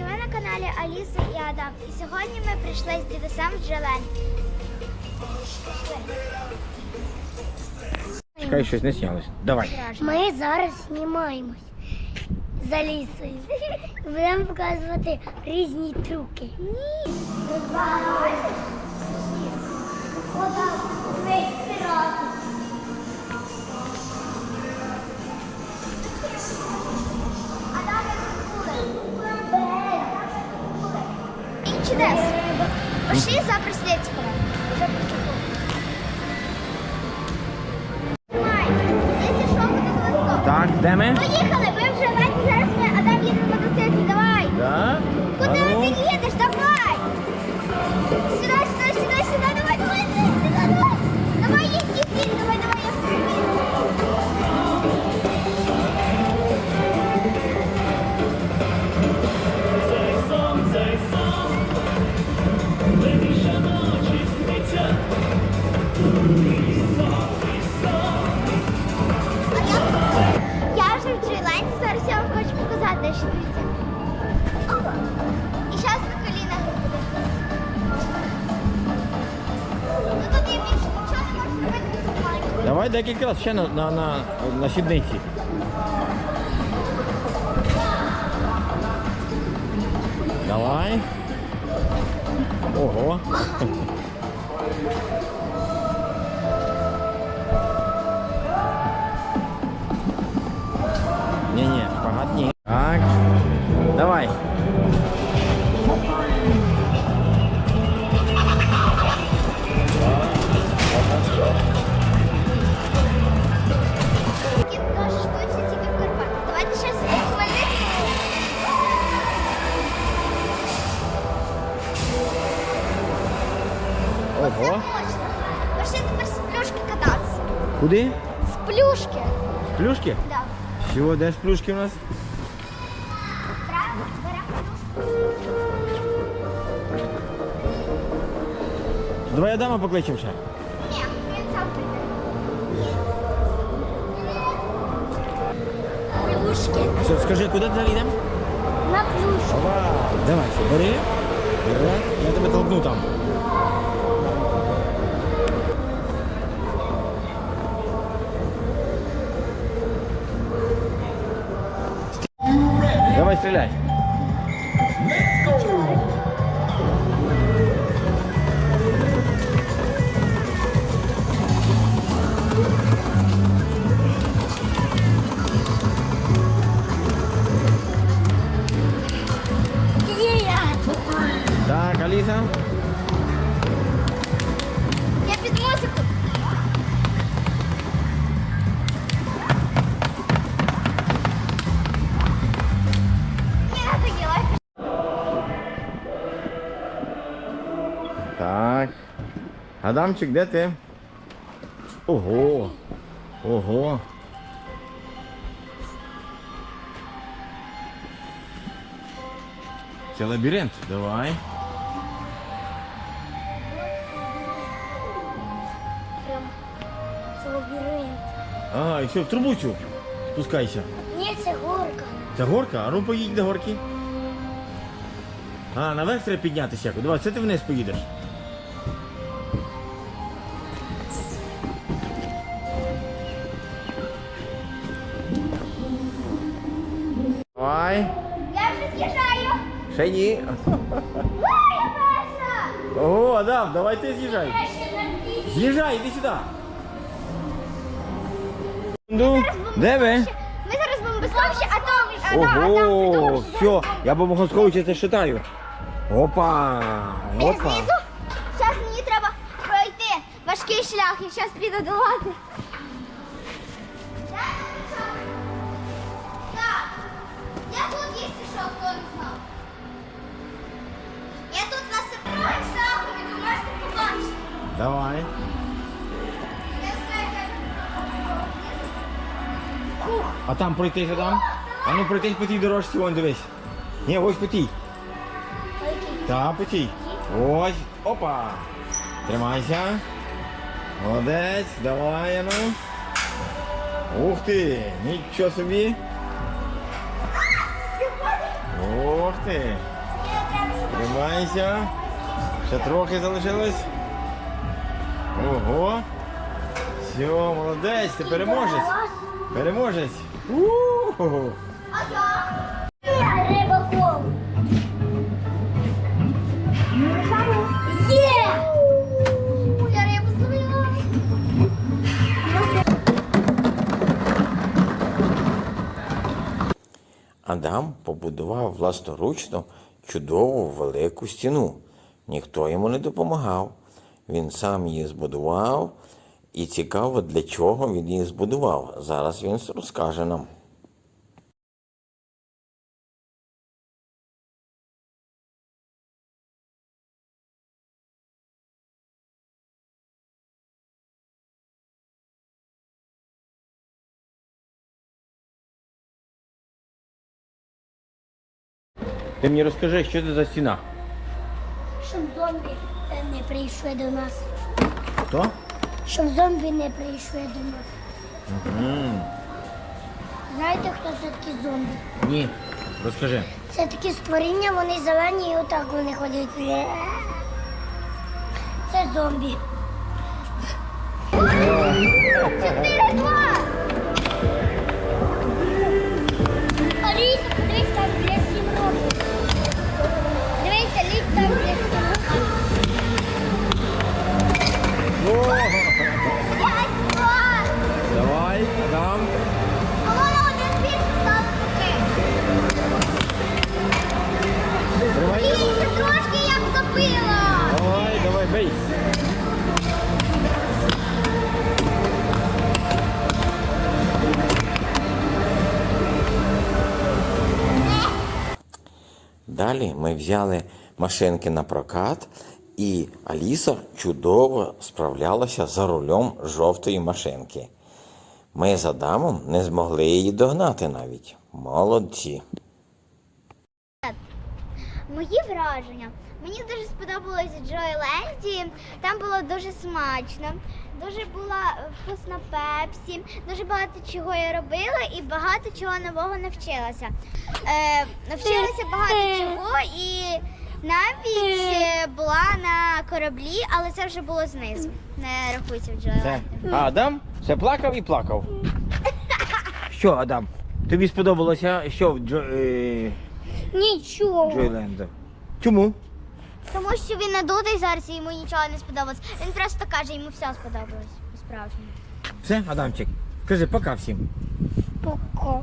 Ви на каналі Аліса і Адам. І сьогодні ми прийшли з дідусем в Джелень. Чекай, щось не снялось. Давай. Ми зараз знімаємось за лісою. Будемо показувати різні трюки. Ні. Чудес. Пошли за браслетиком. Пошли за колесо. Так, де ми? Поїхали, декілька разів ще на, на, на, на сідниці. Давай. Ого. Ні-ні, шпагат ні. Так. Давай. Це Ого. можна. Пошли тепер з плюшки кататися. Куди? З плюшки. Плюшки? Да. Всього, де ж плюшки у нас? Правильно? Беремо плюшку. Давай Адама покличемо ще. Ні, він сам прийде. Плюшки. Все, скажи, куди далі йдемо? На плюшку. Ова, давай, все, бери. Бери, я тебе толкну там. Давай, стреляй. Є. Так, Адамчик, де ти? Ого. Ого. Це лабіринт. Давай. Прям це лабіринт. А, і все, в трубу цю. Спускайся. Ні, це горка. Це горка? А ну поїдь до горки. А, наверх треба піднятися. Давай, це ти вниз поїдеш. Давай. Я вже з'їжджаю. Ще ні. Ой, я перша. Ого, Адам, давай ти з'їжджай. Я ще на пі- З'їжджай, іди сюди. Ну, де ви? Ми зараз безпечні, а там, а там, а там Ого, придумав, що все, я Моховськовичу це считаю. Опа, опа. знизу. Зараз мені треба пройти важкий шлях. Я зараз піду долати. Давай. А там пройтись там? А ну пройтись по тій дорожці, вон дивись. Ні, ось по тій. Так, по тій. Ось. Опа. Тримайся. Молодець, давай, а ну. Ух ти, нічого собі. Ох ти. Тримайся. Ще трохи залишилось. Ого. Все, молодець, ти переможець. Переможець. У-ху-ху. Я рибаком. Є! Я рибу. Адам побудував власноручно чудову велику стіну. Ніхто йому не допомагав. Він сам її збудував, і цікаво, для чого він її збудував. Зараз він розкаже нам. Ти мені розкажи, що це за стіна? Е, не прийшли до нас. Хто? Щоб зомбі не прийшли до нас. Знаєте, хто це такі зомбі? Ні. Розкажи. Це такі створіння, вони зелені і отак вони ходять. Це зомбі. Чотири, два! Тримай. Більше трошки як забила. Давай, давай, бей. Далі ми взяли машинки на прокат, і Аліса чудово справлялася за рулем жовтої машинки. Ми з Адамом не змогли її догнати навіть. Молодці. Мої враження. Мені дуже сподобалось Джойленді. Там було дуже смачно, дуже була вкусна пепсі, дуже багато чого я робила і багато чого нового навчилася. Е, навчилася багато чого і навіть е, була на кораблі, але це вже було знизу. Не рахується в Джойленді. А Адам все плакав і плакав. Що, Адам? Тобі сподобалося що в Джо, е, Нічого. Джойленда. Чому? Тому що він надутий зараз і йому нічого не сподобалось. Він просто каже, йому все сподобалось по-справжньому. Все, Адамчик. Скажи пока всім. Пока.